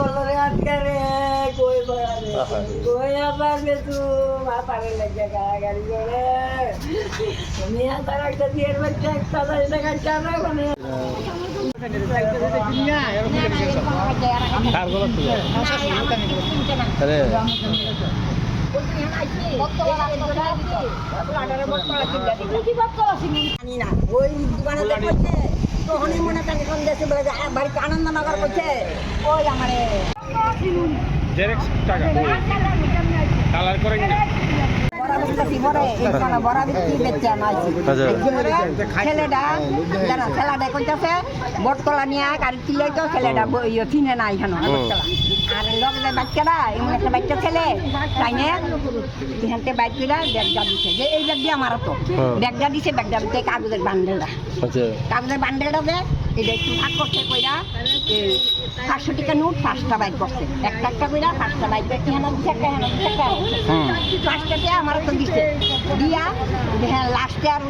কলরে আটকে রে কই পড়াবে কই আবার বে তু মা পারে লাগে গাড়ি করে তুমি তার একটা দিয়ে বাচ্চা একটা তার টাকা চাবে মানে জানি না। ওই দোকানে করছে তখনই কোন দেশে বলে যে বাড়িতে আনন্দনগর করছে ওই আমারে। জেরেক্স টাকা। কালার করে বড়া বিক্রি বড়ে এখানে বড়া বিক্রি বেচছে আমার আচ্ছা। ছেলেটা জানা ছেলেটা কইতাছে বটতলা নিয়ে আর তো ছেলেটা ইয়ে চিনে না এখানে আর লগে বাচ্চারা এমন একটা বাচ্চা ছেলে তাই নিয়ে এখানতে বাইক করে ব্যাগটা দিছে। যে এই ব্যাগ দিয়ে আমার তো হ্যাঁ। ব্যাগটা দিছে ব্যাগটা দিতে কাগজের বান্ডেলটা। আচ্ছা। কাগজের বান্ডেলটা দে এটা একটু ভাগ করছে কইরা পাঁচশো টাকা নোট পাঁচটা বাইক করছে। একটা একটা কইরা পাঁচটা বাইক এখানে দিছে একটা এখানে দিছে একটা পাঁচটাতে আমার তো দিছে। দিয়া হ্যাঁ লাস্টে আর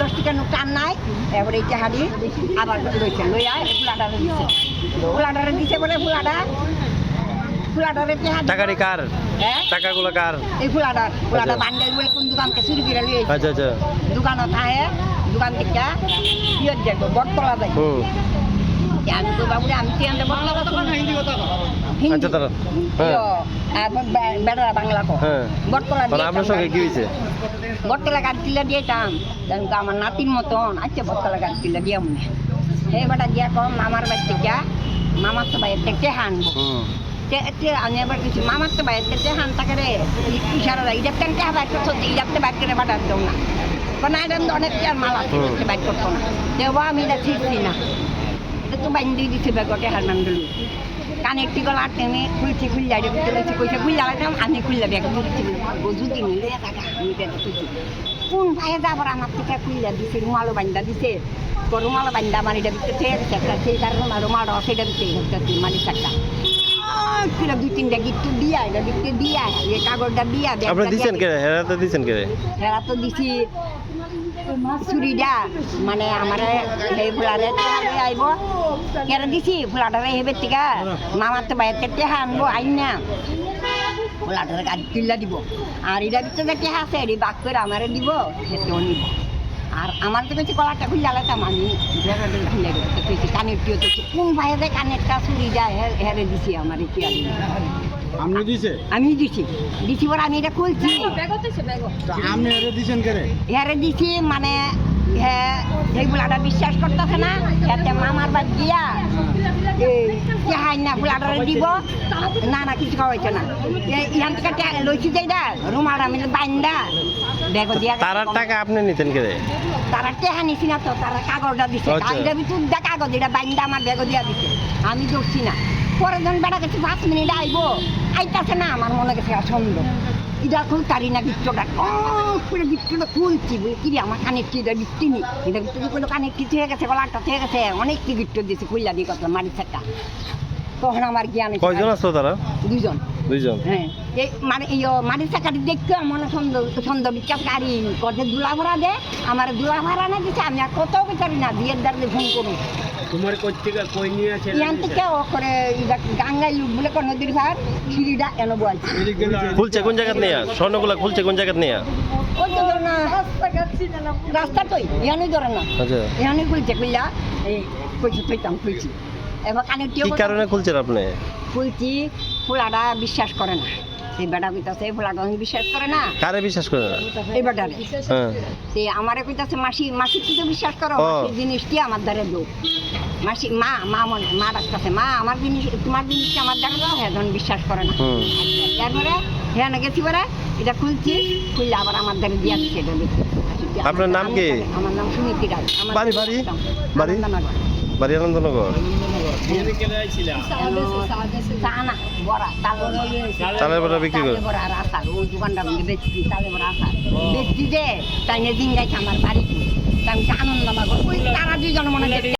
দশ টাকা নোট আর নাই। এবার এই টাহারি আবার লইছে লইয়া ফুলাডারে দিছে। ফুলাডারে দিছে বলে ফুলাডা ফুলাডারে কার? হ্যাঁ? টাকাগুলো কার? এই ফুলাডার আচ্ছা। বলে কোন দোকানকে চুরি করে লিয়ে আচ্ছা আচ্ছা। দোকানত আহে দোকান থেকে ইয়ে বটতলা আমি তো বাবুরে? আমি কি আনতে বটতলা দোকান আচ্ছা তারা হ্যাঁ। বেড়া বাংলা কো হ্যাঁ। বটতলা আপনার সঙ্গে কি হয়েছে বটতলা গাড়ি তুলে দিয়েতাম তখন তো আমার নাতির মতন। আচ্ছা বটতলা গাড়ি তুলে দিয়ে মনে হে বেটা গিয়া কম মামার বাড়ি থেকে মামার থেকে আনব? হুম। আমি এবার কিছু মামার তো বাইরে থেকে হান তাকে রে ইশারা দেয় ইজার টানতে হাবার করছ? ইজারতে বাইর করে বাটার দেও না। কারণ এটা তো অনেক আর মাল। বাইর করতো না। দেবো আমি এটা শিখছি না। তো বাইন দিয়ে দিছে বেগটে হার নামদুলি কানের টিকল আটকে আমি খুলছি খুললা এটা খুলছি কইছে খুললা লাগাম আমি খুললা ব্যাগ খুলছি বুঝুতি নিলে টাকা আমি ব্যাগ খুলছি কোন ভাইয়ে যাবার আমার থেকে খুললা দিছে রুমালো বান্ধা দিছে। তো রুমালো বান্ধা আমার এটা আছে একটা সেই তার রুমাল রুমালটা সেটা দিতে হচ্ছে মালিক একটা। কিলো দুই তিনটা গিট্টু দিয়া এটা গিট্টু দিয়া এই কাগজটা দিয়া আপনি দিচ্ছেন কে হেরাতে দিচ্ছেন কে হেরা তো দিছি চুরিটা মানে আমার সেই ফুলারে আইব। কেন দিছি? ফুলাটারে হেবে টিকা মামার তো বাইরে টেহা আনব আইন না। ফুলাটারে গাড়ি কিল্লা দিব। আর এটা ভিতরে টেহা আছে বাক করে আমারে দিব সেটাও নিব। আর আমার তো বেশি গলাটা খুলে আলাইতাম আমি খুলে দিচ্ছি কানের টিও তো কোন ভাইয়ে কানেরটা চুরি যায় হেরে দিছি আমার কি আমি আপনি দিছে? আমি দিছি। দিছি পরে আমি এটা খুলছি। আপনি এটা দিছেন কে হেরে দিছি মানে হ্যাঁ বিশ্বাস করতেছে না এতে মামার বাদ হাই না দিব না না কিছু খাওয়াইছে না। ইহান থেকে লইছি আমি বাইন্দা বেগ দিয়া তারার টাকা আপনি নিতেন কে তারা টেহা নিছি না তো তারা কাগজটা দিছে। আচ্ছা। কাগজ এটা বাইন্দা আমার বেগ দিয়া দিছে। আমি ধরছি না। পরে যখন বেড়া গেছে পাঁচ মিনিট আইবো আইতাছে না আমার মনে গেছে সন্দেহ। এটা তারি না গিট্টটা করে। গিট্টটা খুলছি বলে কিরে আমার কানের এটা গিট্টি নি? এটা ভিতরে কোনো কানের কিছু হয়ে গেছে গলাটা হয়ে গেছে। অনেক কি গিট্ট দিয়েছে খুললা দিয়ে কথা মারি থাকা তখন আমার জ্ঞান কয়জন। আসতো তারা? দুজন দুইজন? হ্যাঁ। এই মানে মাটি চাকাটি দেখতে মনে সুন্দর সুন্দর বিকাশ গাড়ি। কত দুলা ভাড়া দে আমার দুলা ভাড়া না দিচ্ছে আমি আর কত বিচারি না বিয়ের দাঁড়িয়ে ফোন করুন তোমার কই থেকে কই নিয়ে আছে ইয়ান থেকে ও করে গাঙ্গাই বলে কোন নদীর ভার সিঁড়িটা এন বলছে খুলছে কোন জায়গাত নিয়ে? স্বর্ণগুলা খুলছে কোন জায়গাত নিয়ে? ওই তো ধর না রাস্তা তো ইয়ানই ধরে না। আচ্ছা। ইয়ানই খুলছে খুললা এই কইছি কইতাম খুলছি। এবার কানে কি কারণে খুলছেন আপনি? খুলছি ফুলাটা বিশ্বাস করে না। সেই বেটা কইতাছে এই ফুলাটা বিশ্বাস করে না? কারে বিশ্বাস করে? না এই বেটারে। হ্যাঁ। তে আমারে কইতাছে মাসি মাসি তুই তো বিশ্বাস করো। মাসির জিনিসটি আমার দ্বারে দো মাসি মা মা মনে মা ডাকতেছে মা আমার জিনিস তোমার জিনিসটি আমার দ্বারে দাও হ্যাঁ বিশ্বাস করে না। তারপরে হ্যাঁ না গেছি পরে এটা খুলছি খুললে আবার আমার দ্বারে দিয়া এটা দেখি আপনার নাম কি? আমার নাম সুনীতি রায় আমার বাড়ি, বাড়ি? বাড়ি? বাড়ি আনন্দনগর। চালের বড়া বিক্রি করে? তাই নিয়ে জিঙ্গাইছে আমার বাড়িতে। আমি আনন্দ আমার ওই তারা দুজন মনে